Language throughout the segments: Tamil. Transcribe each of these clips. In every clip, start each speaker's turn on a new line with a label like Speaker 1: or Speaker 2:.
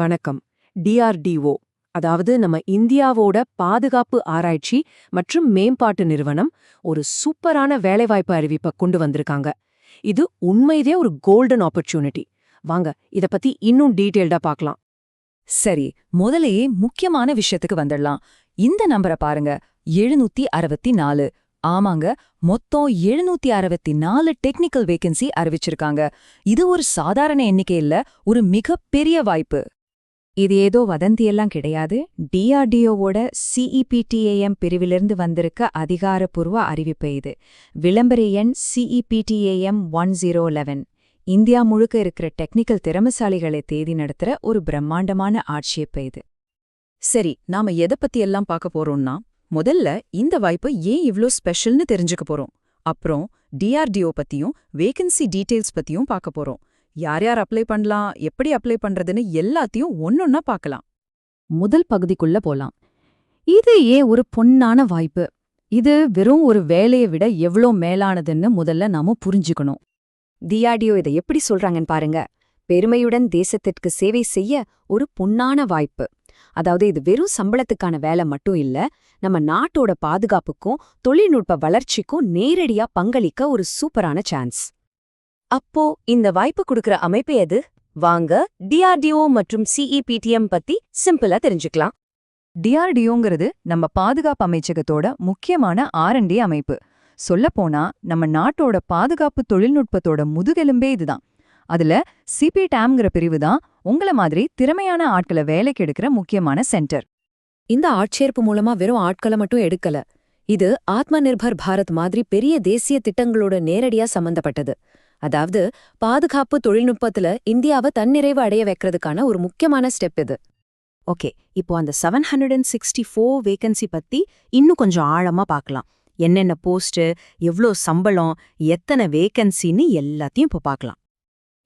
Speaker 1: வணக்கம் டிஆர்டிஓ அதாவது நம்ம இந்தியாவோட பாதுகாப்பு ஆராய்ச்சி மற்றும் மேம்பாட்டு நிறுவனம் ஒரு சூப்பரான வேலைவாய்ப்பு அறிவிப்பை கொண்டு வந்திருக்காங்க இது உண்மையிலே ஒரு கோல்டன் ஆப்பர்ச்சுனிட்டி வாங்க இத பத்தி இன்னும் டீட்டெயில்டா பார்க்கலாம்
Speaker 2: சரி முதலையே முக்கியமான விஷயத்துக்கு வந்துடலாம் இந்த நம்பரை பாருங்க எழுநூத்தி அறுபத்தி நாலு ஆமாங்க மொத்தம் எழுநூத்தி அறுபத்தி நாலு டெக்னிக்கல் வேகன்சி அறிவிச்சிருக்காங்க இது ஒரு சாதாரண எண்ணிக்கை இல்ல ஒரு மிகப்பெரிய வாய்ப்பு இது ஏதோ வதந்தியெல்லாம் கிடையாது டிஆர்டிஓவோட சிஇபிடிஏஎம் e பிரிவிலிருந்து வந்திருக்க அதிகாரப்பூர்வ அறிவிப்பு இது விளம்பர எண் CEPTAM one zero eleven India முழுக்க இருக்கிற டெக்னிக்கல் திறமசாலிகளை தேதி நடத்துற ஒரு பிரம்மாண்டமான ஆட்சியப்பு இது சரி நாம எதை பத்தியெல்லாம் பார்க்க போறோம்னா முதல்ல இந்த வாய்ப்பு ஏன் இவ்ளோ ஸ்பெஷல்னு தெரிஞ்சுக்க போறோம் அப்புறம் டிஆர்டிஓ பத்தியும் வேகன்சி டீடைல்ஸ் பத்தியும் பார்க்க போறோம் யார் யார் அப்ளை பண்ணலாம் எப்படி அப்ளை பண்றதுன்னு எல்லாத்தையும் ஒன்னொன்னா பார்க்கலாம் முதல் பகுதிக்குள்ள போலாம் இது ஏன் ஒரு பொன்னான வாய்ப்பு இது வெறும் ஒரு வேலையை விட எவ்வளோ மேலானதுன்னு முதல்ல நாம புரிஞ்சுக்கணும் டிஆர்டிஓ இதை எப்படி சொல்றாங்கன்னு பாருங்க பெருமையுடன் தேசத்திற்கு சேவை செய்ய ஒரு பொன்னான வாய்ப்பு அதாவது இது வெறும் சம்பளத்துக்கான வேலை மட்டும் இல்ல நம்ம நாட்டோட பாதுகாப்புக்கும் தொழில்நுட்ப வளர்ச்சிக்கும் நேரடியா பங்களிக்க ஒரு சூப்பரான சான்ஸ் அப்போ இந்த வாய்ப்பு கொடுக்கற அமைப்பு எது வாங்க டிஆர்டிஓ மற்றும் சிஇபிடிஎம் e பத்தி சிம்பிளா தெரிஞ்சுக்கலாம் டிஆர்டிஓங்கிறது நம்ம பாதுகாப்பு அமைச்சகத்தோட முக்கியமான ஆர்என்டி அமைப்பு சொல்லப்போனா நம்ம நாட்டோட பாதுகாப்பு தொழில்நுட்பத்தோட முதுகெலும்பே இதுதான் அதுல சிபி டேம்ங்கிற பிரிவு தான் உங்களை மாதிரி திறமையான ஆட்களை வேலைக்கு எடுக்கிற முக்கியமான சென்டர் இந்த ஆட்சேர்ப்பு மூலமா வெறும் ஆட்களை மட்டும் எடுக்கல இது ஆத்ம நிர்பர் பாரத் மாதிரி பெரிய தேசிய திட்டங்களோட நேரடியா சம்பந்தப்பட்டது அதாவது பாதுகாப்பு தொழில்நுட்பத்துல இந்தியாவை தன்னிறைவு அடைய வைக்கிறதுக்கான ஒரு முக்கியமான ஸ்டெப் இது ஓகே இப்போ அந்த seven hundred and sixty four vacancy பத்தி இன்னும் கொஞ்சம் ஆழமா பார்க்கலாம் என்னென்ன போஸ்ட்டு எவ்வளோ சம்பளம் எத்தனை வேகன்சின்னு எல்லாத்தையும் இப்போ பார்க்கலாம்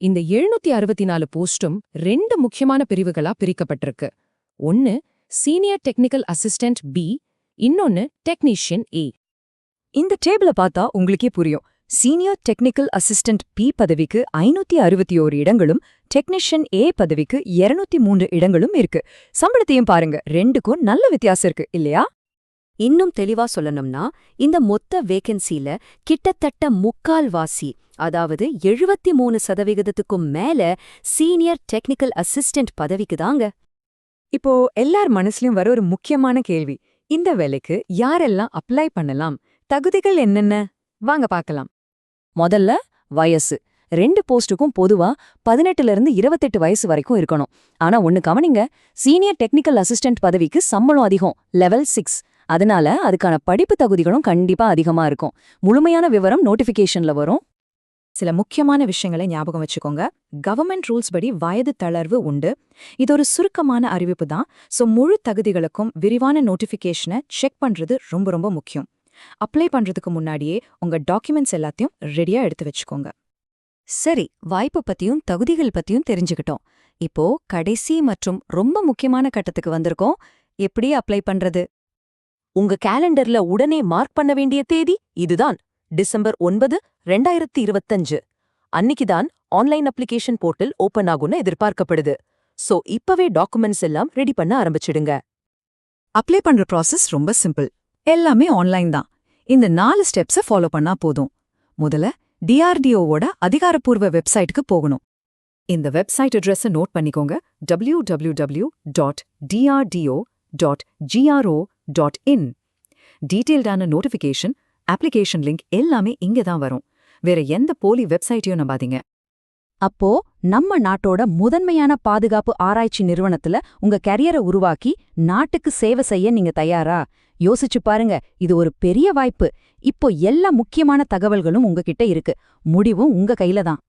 Speaker 2: இந்த எழுநூத்தி அறுபத்தி நாலு போஸ்டும் ரெண்டு முக்கியமான பிரிவுகளா பிரிக்கப்பட்டிருக்கு ஒன்னு சீனியர் டெக்னிக்கல் அசிஸ்டன்ட் பி இன்னொன்னு டெக்னீஷியன் ஏ இந்த டேபிள பார்த்தா உங்களுக்கே புரியும் சீனியர் டெக்னிக்கல் அசிஸ்டன்ட் பி பதவிக்கு ஐநூத்தி அறுபத்தி ஓரு இடங்களும் டெக்னீஷியன் ஏ பதவிக்கு இருநூத்தி மூன்று இடங்களும் இருக்கு சம்பளத்தையும் பாருங்க ரெண்டுக்கும் நல்ல வித்தியாசம் இருக்கு இல்லையா இன்னும் தெளிவா சொல்லணும்னா இந்த மொத்த வேகன்சில கிட்டத்தட்ட முக்கால்வாசி அதாவது எழுபத்தி மூணு சதவிகிதத்துக்கும் மேல சீனியர் டெக்னிக்கல் அசிஸ்டன்ட் பதவிக்கு தாங்க இப்போ எல்லார் மனசுலயும் வர ஒரு முக்கியமான கேள்வி இந்த வேலைக்கு யாரெல்லாம் அப்ளை பண்ணலாம் தகுதிகள் என்னென்ன வாங்க பார்க்கலாம் முதல்ல வயசு ரெண்டு போஸ்ட்டுக்கும் பொதுவா பதினெட்டுல இருந்து இருபத்தெட்டு வயசு வரைக்கும் இருக்கணும் ஆனா ஒன்று கவனிங்க சீனியர் டெக்னிக்கல் அசிஸ்டன்ட் பதவிக்கு சம்பளம் அதிகம் லெவல் சிக்ஸ் அதனால அதுக்கான படிப்பு தகுதிகளும் கண்டிப்பா அதிகமா இருக்கும் முழுமையான விவரம் நோட்டிஃபிகேஷனில் வரும் சில முக்கியமான விஷயங்களை ஞாபகம் வச்சுக்கோங்க கவர்மெண்ட் ரூல்ஸ் படி வயது தளர்வு உண்டு இது ஒரு சுருக்கமான அறிவிப்பு தான் ஸோ முழு தகுதிகளுக்கும் விரிவான நோட்டிஃபிகேஷனை செக் பண்றது ரொம்ப ரொம்ப முக்கியம் அப்ளை பண்றதுக்கு முன்னாடியே உங்க டாக்குமெண்ட்ஸ் எல்லாத்தையும் ரெடியா எடுத்து வச்சுக்கோங்க சரி வாய்ப்பு பத்தியும் தகுதிகள் பத்தியும் தெரிஞ்சுக்கிட்டோம் இப்போ கடைசி மற்றும் ரொம்ப முக்கியமான கட்டத்துக்கு வந்திருக்கோம் எப்படி அப்ளை பண்றது உங்க கேலண்டர்ல உடனே மார்க் பண்ண வேண்டிய தேதி இதுதான் டிசம்பர் ஒன்பது ரெண்டாயிரத்தி இருபத்தஞ்சு அன்னைக்குதான் ஆன்லைன் அப்ளிகேஷன் போர்ட்டல் ஓபன் ஆகும்னு எதிர்பார்க்கப்படுது சோ இப்பவே டாக்குமெண்ட்ஸ் எல்லாம் ரெடி பண்ண ஆரம்பிச்சிடுங்க அப்ளை பண்ற ப்ராசஸ் ரொம்ப சிம்பிள் எல்லாமே ஆன்லைன் தான் இந்த நாலு ஸ்டெப்ஸை ஃபாலோ பண்ணா போதும் முதல்ல டிஆர்டிஓவோட அதிகாரப்பூர்வ வெப்சைட்டுக்கு போகணும் இந்த வெப்சைட் அட்ரஸை நோட் பண்ணிக்கோங்க W W W dot DRDO dot GRO dot in டீட்டெயில்டான நோட்டிஃபிகேஷன் அப்ளிகேஷன் லிங்க் எல்லாமே இங்கே தான் வரும் வேற எந்த போலி வெப்சைட்டையும் நம்பாதீங்க அப்போ நம்ம நாட்டோட முதன்மையான பாதுகாப்பு ஆராய்ச்சி நிறுவனத்துல உங்க கரியரை உருவாக்கி நாட்டுக்கு சேவை செய்ய நீங்க தயாரா யோசிச்சு பாருங்க இது ஒரு பெரிய வாய்ப்பு இப்போ எல்லா முக்கியமான தகவல்களும் உங்ககிட்ட இருக்கு முடிவும் உங்க கையில தான்